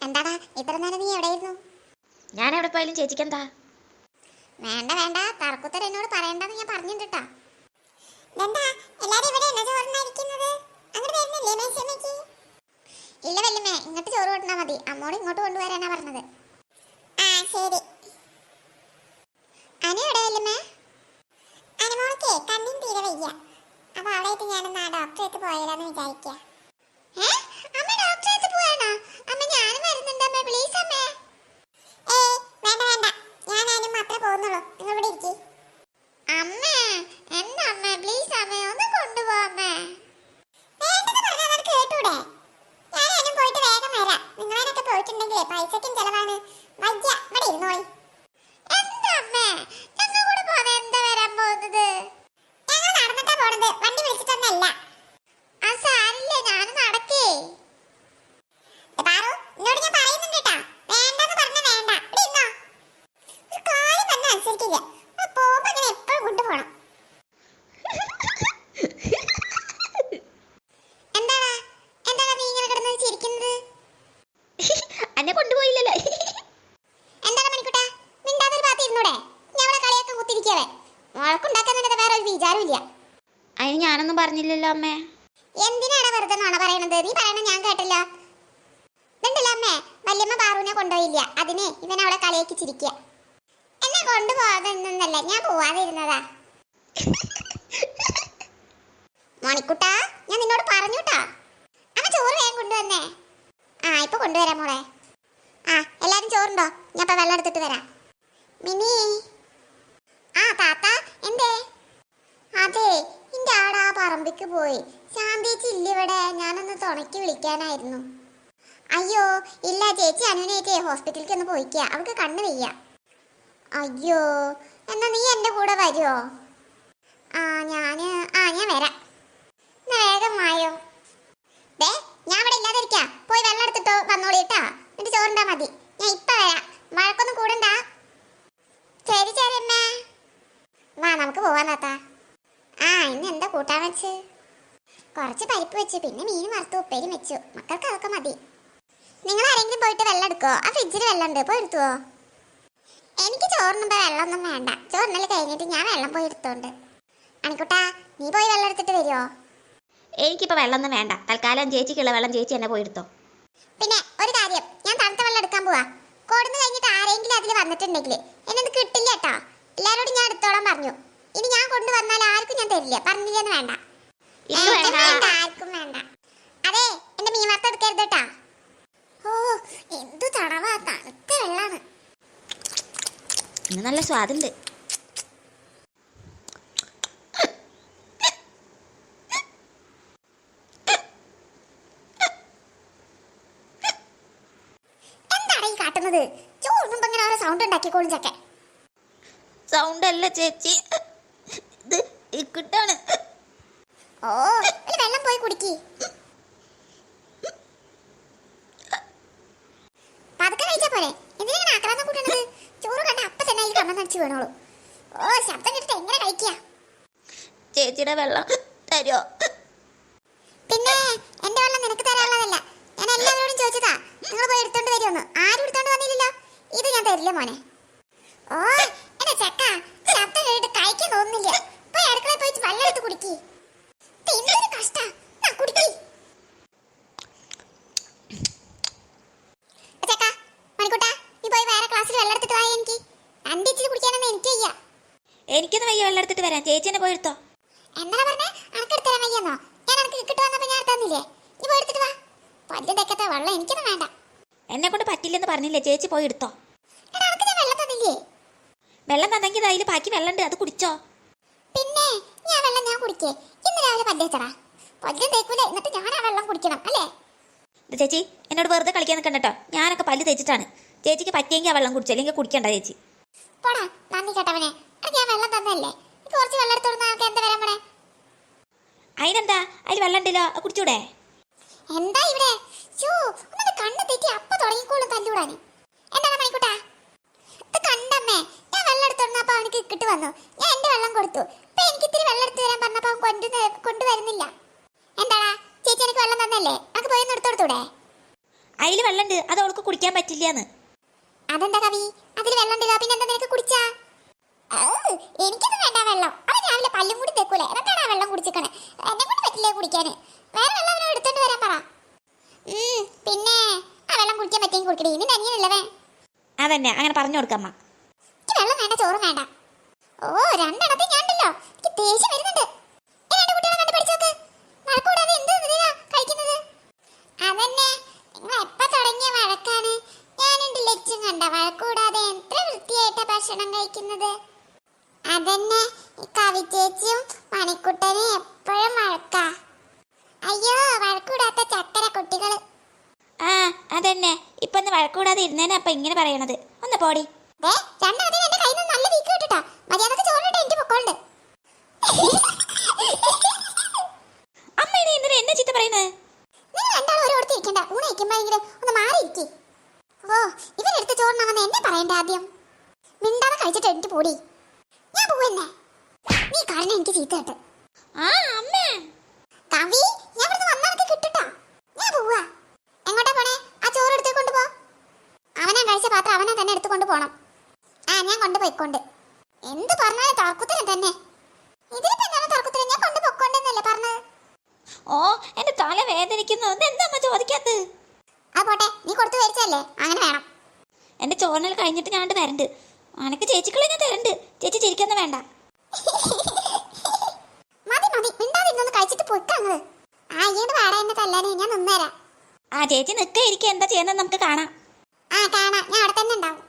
എന്താടാ? ഇത്ര നേരം നീ എവിടെയായിരുന്നു ഞാൻ എവിടെ പോയാലും ചേച്ചിക്ക് എന്താ വേണ്ട വേണ്ട. തർക്കുത്തർ എന്നോട് പറയണ്ടെന്ന് ഞാൻ പറഞ്ഞിട്ടാ എല്ലാരും ഇവിടെ ചോറിനായിരിക്കുന്നത്? അങ്ങോട്ട് വരുന്നില്ലേ മേശമ്മയ്ക്ക്? ഇല്ല വല്യമ്മേ ഇങ്ങോട്ട് ചോറ് കൊണ്ടാ മതി. അമ്മോട് ഇങ്ങോട്ട് കൊണ്ടുവരാനാ പറഞ്ഞത്. ആ ശരി. അനു എവിടെ വല്യമ്മേ? അനുമോൾക്ക് കണ്ണിൻ തീരെ വയ്യ. അപ്പൊ അവിടേക്ക് ഞാനൊന്ന് ആ ഡോക്ടറെ അടുത്ത് പോയാലോന്ന് വിചാരിക്കുക ഏ? അമ്മ ഡോക്ടറെ അടുത്ത് പോവാണോ? അമ്മ ഞാനും വരുന്നുണ്ട് അമ്മ. പ്ലീസ് അമ്മേ. ഏയ്, വേണ്ട, വേണ്ട. ഞാനാനും പോകുന്നുള്ളൂ. നിങ്ങൾ ഇരിക്ക്. അമ്മ എന്താ അമ്മേ? പ്ലീസ് അമ്മേ, ഒന്ന് കൊണ്ടുപോ അമ്മേ. വേണ്ടെന്ന് പറഞ്ഞാൽ അവർക്ക് കേട്ടൂടെ? ഞാനാനും പോയിട്ട് വേഗം വരാം. നിങ്ങളതിനൊക്കെ പോയിട്ടുണ്ടെങ്കിലേ പൈസയ്ക്കും ചെലവാണ്. വയ്യ, ഇവിടെ. എന്താ അമ്മ ഞങ്ങൾ കൂടെ പോകാൻ എന്താ വരാൻ പോകുന്നത്? ഞങ്ങൾ നടന്നിട്ടാ പോണത്. വണ്ടി വിളിച്ചിട്ടൊന്നല്ല ആ സാരില്ല ഞാൻ നടക്കേ പാറു എന്നോട് ഞാൻ പറയുന്നുണ്ട് കേട്ടാ വേണ്ടെന്ന് പറഞ്ഞ വേണ്ട ഇവിടെ ഇരുന്നോ അനുസരിക്കില്ല. പോകുമ്പോ ഇങ്ങനെ എപ്പോഴും കൊണ്ടുപോകണം എന്താടാ? എന്താടാ നീ ഇങ്ങനെ കിടന്ന് ചിരിക്കുന്നത്? എന്നെ കൊണ്ടുപോയില്ലല്ലോ. എന്താണ് മണിക്കുട്ടാ? മിണ്ടാതെ ഒരു ഭാഗത്ത് ഇരുന്നൂടെ? ഞാൻ അവിടെ കളിയാക്കാൻ കുത്തിരിക്കവേ വഴക്കുണ്ടാക്കാൻ വേറെ ഒരു വിചാരമില്ല അതിന് ഞാനൊന്നും പറഞ്ഞില്ലല്ലോ അമ്മേ. എന്തിനാണ് വെറുതെ നോണ പറയണത്? നീ പറയണ ഞാൻ കേട്ടില്ല. ഇതുണ്ടല്ലോ അമ്മേ. വല്യമ്മ പാറുവിനെ കൊണ്ടുപോയില്ല. അതിനെ ഇവൻ അവിടെ കളിയാക്കി എന്നെ ഞാൻ പോവാതിരുന്നതാ. മണിക്കുട്ടാ ഞാൻ നിന്നോട് പറഞ്ഞുട്ടാ. അമ്മ ചോറ് വേഗം കൊണ്ടുവന്നേ. ആ ഇപ്പൊ കൊണ്ടുവരാം മോളെ. ആ എല്ലാരും ചോറുണ്ടോ? ഞാൻ ഇപ്പൊ വെള്ളം എടുത്തിട്ട് വരാം. മിനി. ആ താത്ത എന്തേ? അതെ എന്റെ ആടാ പറമ്പിക്ക് പോയി. ശാന്തേച്ചി ഇല്ല ഇവിടെ. ഞാനൊന്ന് തുണയ്ക്ക് വിളിക്കാനായിരുന്നു. അയ്യോ ഇല്ല ചേച്ചി അനുവിനേറ്റേ ഹോസ്പിറ്റലിലേക്ക് ഒന്ന് പോയിക്കുക അവൾക്ക് കണ്ണ് വയ്യ. അയ്യോ എന്നാ നീ എന്റെ കൂടെ വരുമോ ആ ഞാൻ ആ ഞാൻ വരാം. എന്നാ വേഗം ദേ ഞാൻ ഇവിടെ ഇല്ലാതിരിക്കാം. പോയി വെള്ളം എടുത്തിട്ടോ വന്നോളിട്ടാ എന്നിട്ട് ചോറുണ്ടാ മതി. ഞാൻ ഇപ്പൊ വരാം. വഴക്കൊന്നും കൂടണ്ട. ശരി ശരി അമ്മേ. വാ നമുക്ക് പോവാൻ ആ ഇന്ന് എന്താ കൂട്ടാൻ വെച്ച്? കുറച്ച് പരിപ്പ് വെച്ച് പിന്നെ മീൻ വറുത്ത് ഉപ്പേരും വെച്ചു. മക്കൾക്ക് അതൊക്കെ മതി. നിങ്ങൾ ആരെങ്കിലും പോയിട്ട് വെള്ളം എടുക്കോ ആ ഫ്രിഡ്ജിൽ വെള്ളം ഉണ്ട് പോയി എടുത്തുവോ? എനിക്ക് ചോറിനുമ്പോ വെള്ളമൊന്നും വേണ്ട. ചോറിനല്ല കഴിഞ്ഞിട്ട് ഞാൻ വെള്ളം പോയി എടുത്തോണ്ട്. അണിക്കുട്ടാ നീ പോയി വെള്ളം എടുത്തിട്ട് വരുമോ എനിക്കിപ്പോൾ വെള്ളമൊന്നും വേണ്ട. തൽക്കാലം ചേച്ചിക്കുള്ള വെള്ളം ചേച്ചി എന്നെ പോയി എടുത്തോ. പിന്നെ ഒരു കാര്യം ഞാൻ തണുത്ത വെള്ളം എടുക്കാൻ പോവാ. കൊടുന്ന് കഴിഞ്ഞിട്ട് ആരെങ്കിലും അതിൽ വന്നിട്ടുണ്ടെങ്കിൽ എന്നെ കിട്ടില്ല കേട്ടോ. എല്ലാരോടും ഞാൻ എടുത്തോളാൻ പറഞ്ഞു. ഇനി ഞാൻ കൊണ്ടുവന്നാൽ ആർക്കും ഞാൻ തരില്ല. പറഞ്ഞില്ലെന്ന് വേണ്ട. വേണ്ട, ആർക്കും വേണ്ട. അതെ എന്റെ മീൻ വറുത്തെടുക്കരുത് കേട്ടാ. ഓ എന്തു തണവാ തണുത്ത വെള്ളാണ്. ഇന്ന് നല്ല സ്വാദുണ്ട്. എന്താണ് ഈ കാട്ടുന്നത്? ചോറുമ്പോ ഇങ്ങനെ ഓരോ സൗണ്ട് ഉണ്ടാക്കിക്കോളും സൗണ്ട് അല്ല ചേച്ചി. ഇത് ഇക്കിട്ടാണ് ഓ ഒരു വെള്ളം പോയി കുടിക്ക്. പതുക്കെ കഴിച്ചാ പോരെ എന്തിനാണ് ആക്രാന്തം കൂട്ടണത് ചോറ് കണ്ട അപ്പൊ വേണോളൂ വീണോളൂ. ഓ ശബ്ദം കേട്ടിട്ട് എങ്ങനെ കഴിക്കുക ചേച്ചിയുടെ വെള്ളം തരുമോ പിന്നെ എന്റെ വെള്ളം നിനക്ക് തരാനുള്ളതല്ല ഞാൻ എല്ലാവരോടും ചോദിച്ചതാ നിങ്ങൾ പോയി എടുത്തോണ്ട് വരുമെന്ന് ആരും എടുത്തോണ്ട് വന്നില്ലല്ലോ ഇത് ഞാൻ തരില്ല മോനെ ഓ എന്റെ ചക്ക ശബ്ദം കേട്ടിട്ട് കഴിക്കാൻ തോന്നുന്നില്ല പോയി അടുക്കളയിൽ പോയിട്ട് വെള്ളം എടുത്ത് കുടിക്കി എന്തൊരു കഷ്ടാ നാ കുടിക്കി ചക്ക മണിക്കുട്ടാ നീ പോയി വേറെ ക്ലാസ്സിൽ വെള്ളം എടുത്തിട്ട് വാ എനിക്ക് രണ്ടിച്ചിരി കുടിക്കാനൊന്നും എനിക്ക് വയ്യ എനിക്കൊന്ന് വയ്യ വെള്ളം എടുത്തിട്ട് വരാം ചേച്ചി എന്നെ പോയെടുത്തോ എന്താണ് പറഞ്ഞേ? അനക്ക് എടുത്തരാൻ വയ്യെന്നോ? ഞാൻ അനക്ക് കിട്ടു വന്നപ്പോ ഞാൻ തന്നില്ലേ? നീ പോയി എടുത്തിട്ട് വാ. പല്ലും തെക്കത്തെ വെള്ളം എനിക്കൊന്നും വേണ്ട. എന്നെ കൊണ്ട് പറ്റില്ലെന്ന് പറഞ്ഞില്ലേ? ചേച്ചി പോയി എടുത്തോ? എടാ അനക്ക് ഞാൻ വെള്ളം തന്നില്ലേ? വെള്ളം തന്നെങ്കിൽ അതിൽ ബാക്കി വെള്ളം ഉണ്ട് അത് കുടിച്ചോ? പിന്നെ ഞാൻ വെള്ളം ഞാൻ കുടിക്കേ. ഇന്ന് രാവിലെ പല്ല് തേച്ചടാ. പല്ലും തേക്കൂലേ എന്നിട്ട് ഞാൻ ആ വെള്ളം കുടിക്കണം അല്ലേ? ഇത് ചേച്ചി എന്നോട് വെറുതെ കളിക്കാൻ നിൽക്കണ്ട കേട്ടോ. ഞാനൊക്കെ പല്ല് തേച്ചിട്ടാണ്. ചേച്ചിക്ക് പറ്റിയെങ്കിൽ ആ വെള്ളം കുടിച്ചു അല്ലെങ്കിൽ കുടിക്കണ്ട ചേച്ചി. പോടാ നന്ദി കേട്ടവനെ. ഞാൻ വെള്ളം തന്നല്ലേ കുറച്ച് വെള്ളം എടുത്തോടുന്ന ആൾക്ക് എന്താ വരാൻ പോണേ അതിനെന്താ? അതിൽ വെള്ളം ഉണ്ടല്ലോ കുടിച്ചൂടെ? എന്താ ഇവിടെ? ചോ ഒന്നത് കണ്ണ് തെറ്റി അപ്പ തുടങ്ങിക്കോളും തല്ലൂടാന് എന്താണ് മണിക്കുട്ടാ? ഇത് കണ്ടമ്മേ ഞാൻ വെള്ളം എടുത്തോണ്ടപ്പോ അവനക്ക് കിട്ടു വന്നു. ഞാൻ എന്റെ വെള്ളം കൊടുത്തു. ഇപ്പൊ എനിക്ക് ഇത്തിരി വെള്ളം എടുത്തു വരാൻ പറഞ്ഞപ്പോ അവൻ കൊണ്ടു കൊണ്ടുവരുന്നില്ല. എന്താടാ ചേച്ചി എനിക്ക് വെള്ളം തന്നല്ലേ നമുക്ക് പോയി ഒന്ന് എടുത്തു കൊടുത്തൂടെ? അതിൽ വെള്ളമുണ്ട് അത് അവൾക്ക് കുടിക്കാൻ പറ്റില്ലാന്ന്. അതെന്താ കവി? അതിൽ വെള്ളം ഉണ്ടല്ലോ പിന്നെ എന്താ നിനക്ക് കുടിച്ചാ? എനിക്കൊന്നും വേണ്ട വെള്ളം. അവൻ രാവിലെ പല്ലും കൂടി തെക്കൂലേ? എന്നിട്ടാണ് ആ വെള്ളം കുടിച്ചിക്കണേ. എന്നെ കൊണ്ട് പറ്റില്ലേ കുടിക്കാൻ വേറെ വെള്ളം അവനെ എടുത്തോണ്ട് വരാൻ പറ. പിന്നെ ആ വെള്ളം കുടിക്കാൻ പറ്റിയെങ്കിൽ കുടിക്കണേ ഇനി അനിയനല്ലവേ അതന്നെ അങ്ങനെ പറഞ്ഞു കൊടുക്കമ്മ എനിക്ക് വെള്ളം വേണ്ട ചോറും വേണ്ട. ഓ രണ്ടെണ്ണത്തിൽ ഞാൻ ഉണ്ടല്ലോ. എനിക്ക് ദേഷ്യം വരുന്നുണ്ട്. രണ്ട് കുട്ടികളെ കണ്ട് പഠിച്ചോക്ക്. നടക്കൂടാതെ എന്ത് ഇതിനാ കഴിക്കുന്നത്? അതന്നെ നിങ്ങൾ എപ്പ തുടങ്ങിയ വഴക്കാണ്? ഞാനുണ്ട് ലച്ചും കണ്ട. വഴക്കൂടാതെ എത്ര വൃത്തിയായിട്ടാ ഭക്ഷണം കഴിക്കുന്നത്? അതന്നെ. ഈ കവിച്ചേച്ചിയും മണിക്കുട്ടനും എപ്പോഴും വഴക്ക. അയ്യോ വഴക്കൂടാത്ത ചക്കര കുട്ടികൾ. ആ അതന്നെ. ഇപ്പൊ ഒന്ന് വഴക്കൂടാതെ ഇരുന്നേനെ അപ്പൊ ഇങ്ങനെ പറയണത്. ഒന്ന് പോടി ദേ, രണ്ടെണ്ണത്തിന് എന്റെ കയ്യിൽ നിന്ന് നല്ല വീക്ക് കിട്ടുട്ടാ മര്യാദയ്ക്ക് ചോറിട്ട് എനിക്ക് പൊക്കോണ്ട് അമ്മ ഇനി എന്തിനാ എന്നെ ചീത്ത പറയുന്നത് നിങ്ങൾ രണ്ടാളും ഓരോരുത്തർ ഇരിക്കണ്ട ഊണ് കഴിക്കുമ്പോഴെങ്കിലും ഒന്ന് മാറി ഇരിക്കി ഓ ഇവരെടുത്ത് ചോറിനാണെന്ന് എന്നെ പറയണ്ട ആദ്യം മിണ്ടാതെ കഴിച്ചിട്ട് എനിക്ക് പോടി ഞാൻ നീ കാരണം എനിക്ക് ചീത്ത കേട്ട്. ആ അമ്മ. കവി ഞാൻ ഇവിടുന്ന് വന്നാൽ എനിക്ക് കിട്ടട്ടാ. ഞാൻ പോവാ. എങ്ങോട്ടാ പോണേ? ആ ചോറ് എടുത്ത് കൊണ്ടുപോ അവനാ കഴിച്ച പാത്രം അവനെ തന്നെ എടുത്തു കൊണ്ടുപോകണം ആ ഞാൻ കൊണ്ടുപോയിക്കൊണ്ട് എന്ത് പറഞ്ഞാലും തർക്കുത്തരം തന്നെ. ഇതിലിപ്പോ എന്താണ് തർക്കുത്തരം ഞാൻ കൊണ്ടുപോയിക്കൊണ്ടെന്നല്ലേ പറഞ്ഞത്? ഓ എന്റെ തല വേദനിക്കുന്നു. എന്താ അമ്മ ചോദിക്കാത്തത്? ആ പോട്ടെ നീ കൊടുത്തു മേടിച്ചല്ലേ അങ്ങനെ വേണം. എന്റെ ചോറിനൽ കഴിഞ്ഞിട്ട് ഞാൻ വരണ്ട്. അനക്ക് ചേച്ചിക്കളെ ഞാൻ തരണ്ട്. ചേച്ചി ചിരിക്കൊന്നും വേണ്ട. മതി മതി. മിണ്ടാതിരുന്നൊന്ന് കഴിച്ചിട്ട് പൊയ്ക്കങ്ങ് ആ ഈട് വാടാ എന്നെ തല്ലാനേ. ഞാൻ നിന്നേരാം. ആ ചേച്ചി നിക്ക ഇരിക്കുക എന്താ ചെയ്യുന്നത് നമുക്ക് കാണാം. ആ കാണാം. ഞാൻ അവിടെ തന്നെ ഉണ്ടാവും.